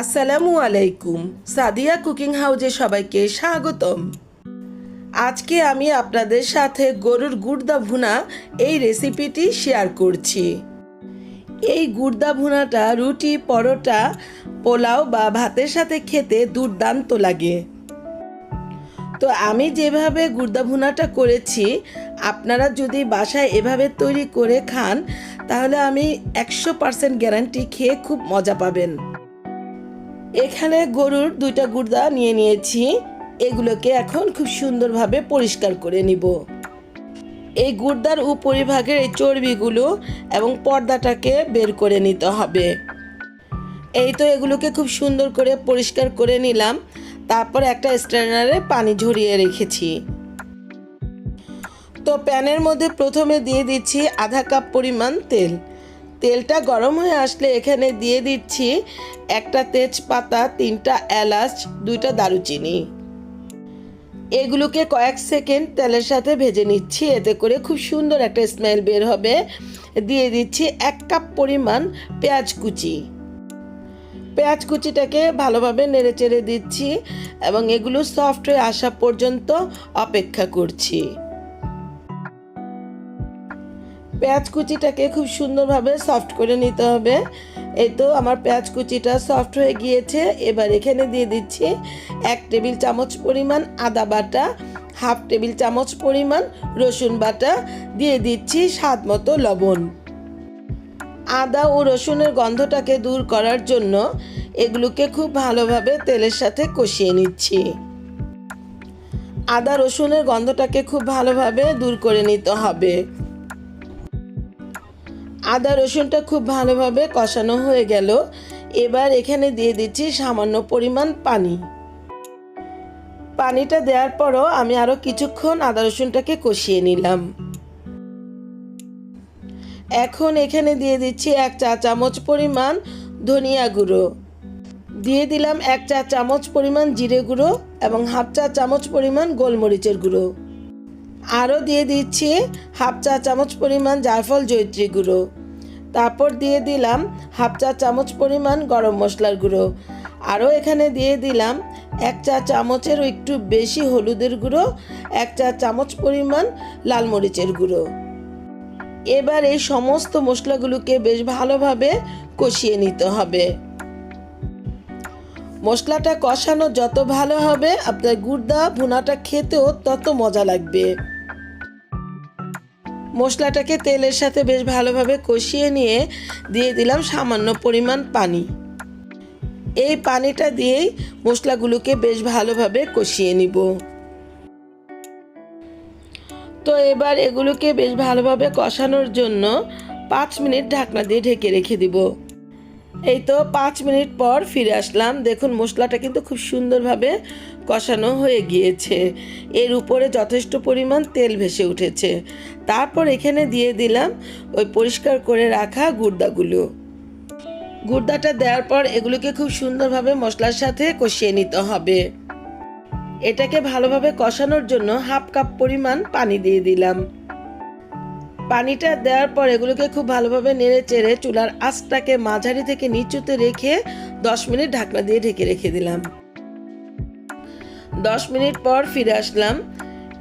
আসসালামু আলাইকুম। সাদিয়া কুকিং হাউজে সবাইকে স্বাগতম। আজকে আমি আপনাদের সাথে গরুর গুর্দা ভুনা এই রেসিপিটি শেয়ার করছি। এই গুর্দা ভুনাটা রুটি, পরোটা, পোলাও বা ভাতের সাথে খেতে দুর্দান্ত লাগে। তো আমি যেভাবে গুর্দা ভুনাটা করেছি, আপনারা যদি বাসায় এভাবে তৈরি করে খান, তাহলে আমি একশো পার্সেন্ট গ্যারান্টি খেয়ে খুব মজা পাবেন। এখানে গরুর দুইটা গুর্দা নিয়ে নিয়েছি। এগুলোকে এখন খুব সুন্দরভাবে পরিষ্কার করে নিব। এই গুর্দার উপরিভাগের এই চর্বিগুলো এবং পর্দাটাকে বের করে নিতে হবে। এই তো এগুলোকে খুব সুন্দর করে পরিষ্কার করে নিলাম। তারপর একটা স্ট্রেনারে পানি ঝরিয়ে রেখেছি। তো প্যানের মধ্যে প্রথমে দিয়ে দিচ্ছি আধা কাপ পরিমাণ তেল। তেলটা গরম হয়ে আসলে এখানে দিয়ে দিচ্ছি একটা তেজপাতা, তিনটা এলাচ, দুইটা দারুচিনি। এগুলোকে কয়েক সেকেন্ড তেলের সাথে ভেজে নিচ্ছি, এতে করে খুব সুন্দর একটা স্মেল বের হবে। দিয়ে দিচ্ছি এক কাপ পরিমাণ পেঁয়াজ কুচি। পেঁয়াজ কুচিটাকে ভালোভাবে নেড়ে চেড়ে দিচ্ছি এবং এগুলো সফট হয়ে আসা পর্যন্ত অপেক্ষা করছি। পেঁয়াজ কুচিটাকে খুব সুন্দরভাবে সফট করে নিতে হবে। এই তো আমার পেঁয়াজ কুচিটা সফট হয়ে গিয়েছে। এবার এখানে দিয়ে দিচ্ছি এক টেবিল চামচ পরিমাণ আদা বাটা, হাফ টেবিল চামচ পরিমাণ রসুন বাটা, দিয়ে দিচ্ছি স্বাদ মতো লবণ। আদা ও রসুনের গন্ধটাকে দূর করার জন্য এগুলোকে খুব ভালোভাবে তেলের সাথে কষিয়ে নিচ্ছি। আদা রসুনের গন্ধটাকে খুব ভালোভাবে দূর করে নিতে হবে। আদা রসুনটা খুব ভালোভাবে কষানো হয়ে গেল। এবার এখানে দিয়ে দিচ্ছি সামান্য পরিমাণ পানি। পানিটা দেওয়ার পরও আমি আরও কিছুক্ষণ আদা রসুনটাকে কষিয়ে নিলাম। এখন এখানে দিয়ে দিচ্ছি এক চা চামচ পরিমাণ ধনিয়া গুঁড়ো। দিয়ে দিলাম এক চা চামচ পরিমাণ জিরে গুঁড়ো এবং হাফ চা চামচ পরিমাণ গোলমরিচের গুঁড়ো। আরও দিয়ে দিচ্ছি হাফ চা চামচ পরিমাণ জায়ফল জৈত্রী গুঁড়ো। তারপর দিয়ে দিলাম হাফ চা চামচ পরিমাণ গরম মশলার গুঁড়ো। আরও এখানে দিয়ে দিলাম এক চা চামচেরও একটু বেশি হলুদের গুঁড়ো, এক চা চামচ পরিমাণ লাল মরিচের গুঁড়ো। এবার এই সমস্ত মশলাগুলোকে বেশ ভালোভাবে কষিয়ে নিতে হবে। মশলাটা কষানো যত ভালো হবে, আপনার গুড়দা ভুনাটা খেতেও তত মজা লাগবে। মশলাটাকে তেলের সাথে বেশ ভালোভাবে কষিয়ে নিয়ে দিয়ে দিলাম সামান্য পরিমাণ পানি। এই পানিটা দিয়েই মশলাগুলোকে বেশ ভালোভাবে কষিয়ে নিব। তো এবার এগুলোকে বেশ ভালোভাবে কষানোর জন্য পাঁচ মিনিট ঢাকনা দিয়ে ঢেকে রেখে দিব। এই তো পাঁচ মিনিট পর ফিরে আসলাম। দেখুন, মশলাটা কিন্তু খুব সুন্দরভাবে কষানো হয়ে গিয়েছে। এর উপরে যথেষ্ট পরিমাণ তেল ভেসে উঠেছে। তারপর এখানে দিয়ে দিলাম ওই পরিষ্কার করে রাখা গুর্দাগুলো গুর্দাটা দেওয়ার পর এগুলোকে খুব সুন্দরভাবে মশলার সাথে কষিয়ে নিতে হবে। এটাকে ভালোভাবে কষানোর জন্য হাফ কাপ পরিমাণ পানি দিয়ে দিলাম। পানিটা দেওয়ার পর এগুলোকে খুব ভালোভাবে নেড়ে চেড়ে চুলার আঁচটাকে মাঝারি থেকে নিচুতে রেখে দশ মিনিট ঢাকনা দিয়ে ঢেকে রেখে দিলাম। দশ মিনিট পর ফিরে আসলাম।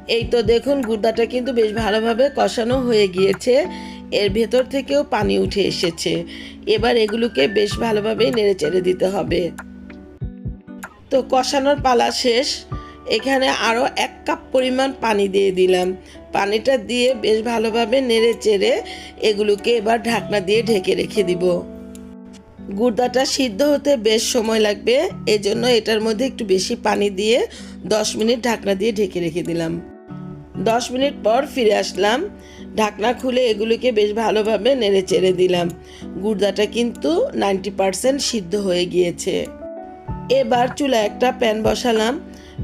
এই তো দেখুন, গুর্দাটা কিন্তু বেশ ভালোভাবে কষানো হয়ে গিয়েছে। এর ভেতর থেকেও পানি উঠে এসেছে। এবার এগুলোকে বেশ ভালোভাবে নেড়ে চেড়ে দিতে হবে। তো কষানোর পালা শেষ। এখানে আরও এক কাপ পরিমাণ পানি দিয়ে দিলাম। পানিটা দিয়ে বেশ ভালোভাবে নেড়ে চেড়ে এগুলোকে এবার ঢাকনা দিয়ে ঢেকে রেখে দিব। গুর্দাটা সিদ্ধ হতে বেশ সময় লাগবে, এজন্য এটার মধ্যে একটু বেশি পানি দিয়ে দশ মিনিট ঢাকনা দিয়ে ঢেকে রেখে দিলাম। দশ মিনিট পর ফিরে আসলাম। ঢাকনা খুলে এগুলোকে বেশ ভালোভাবে নেড়ে চেড়ে দিলাম। গুর্দাটা কিন্তু নাইনটি পারসেন্ট সিদ্ধ হয়ে গিয়েছে। এবার চুলা একটা প্যান বসালাম।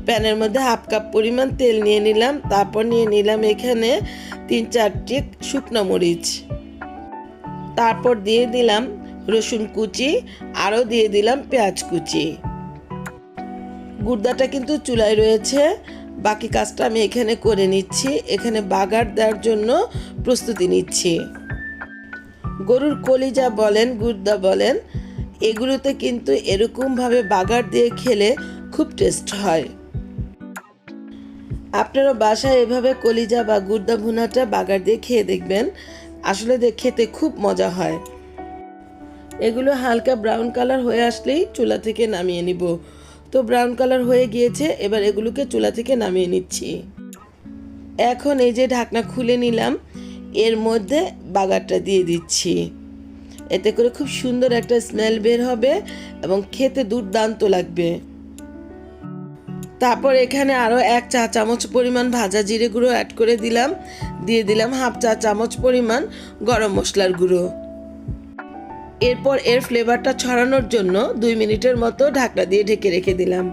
প্যানের মধ্যে হাফ কাপ পরিমাণ তেল নিয়ে নিলাম। তারপর নিয়ে নিলাম এখানে তিন চারটি শুকনো মরিচ। তারপর দিয়ে দিলাম রসুন কুচি, আরও দিয়ে দিলাম পেঁয়াজ কুচি। গুর্দাটা কিন্তু চুলায় রয়েছে। বাকি কাজটা আমি এখানে করে নিচ্ছি। এখানে বাগার দেওয়ার জন্য প্রস্তুতি নিচ্ছি। গরুর কলিজা বলেন গুর্দা বলেন, এগুলোতে কিন্তু এরকমভাবে বাগার দিয়ে খেলে খুব টেস্ট হয়। আপনারা বাসায় এভাবে কলিজা বা গুর্দা ভুনাটা বাগার দিয়ে খেয়ে দেখবেন। আসলে খেতে খুব মজা হয়। এগুলো হালকা ব্রাউন কালার হয়ে আসলেই চুলা থেকে নামিয়ে নিব। তো ব্রাউন কালার হয়ে গিয়েছে, এবার এগুলোকে চুলা থেকে নামিয়ে নিচ্ছি। এখন এই যে ঢাকনা খুলে নিলাম, এর মধ্যে বাগারটা দিয়ে দিচ্ছি। এতে করে খুব সুন্দর একটা স্মেল বের হবে এবং খেতে দুর্দান্ত লাগবে। তারপর এখানে আরও এক চা চামচ পরিমাণ ভাজা জিরে গুঁড়ো অ্যাড করে দিলাম। দিয়ে দিলাম হাফ চা চামচ পরিমাণ গরম মশলার গুঁড়ো। এরপর এর ফ্লেভারটা ছড়ানোর জন্য দুই মিনিটের মতো ঢাকনা দিয়ে ঢেকে রেখে দিলাম।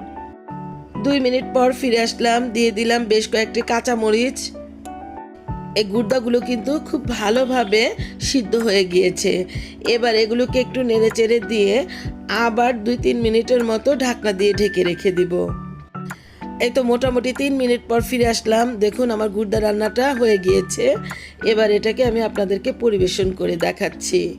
দুই মিনিট পর ফিরে আসলাম, দিয়ে দিলাম বেশ কয়েকটি কাঁচা মরিচ এই গুর্দাগুলো কিন্তু খুব ভালোভাবে সিদ্ধ হয়ে গিয়েছে। এবার এগুলোকে একটু নেড়ে চেড়ে দিয়ে আবার দুই তিন মিনিটের মতো ঢাকনা দিয়ে ঢেকে রেখে দিব। এই তো মোটামুটি তিন মিনিট পর ফিরে আসলাম। দেখুন আমার গুর্দা রান্নাটা হয়ে গিয়েছে। এবার এটাকে আমি আপনাদেরকে পরিবেশন করে দেখাচ্ছি।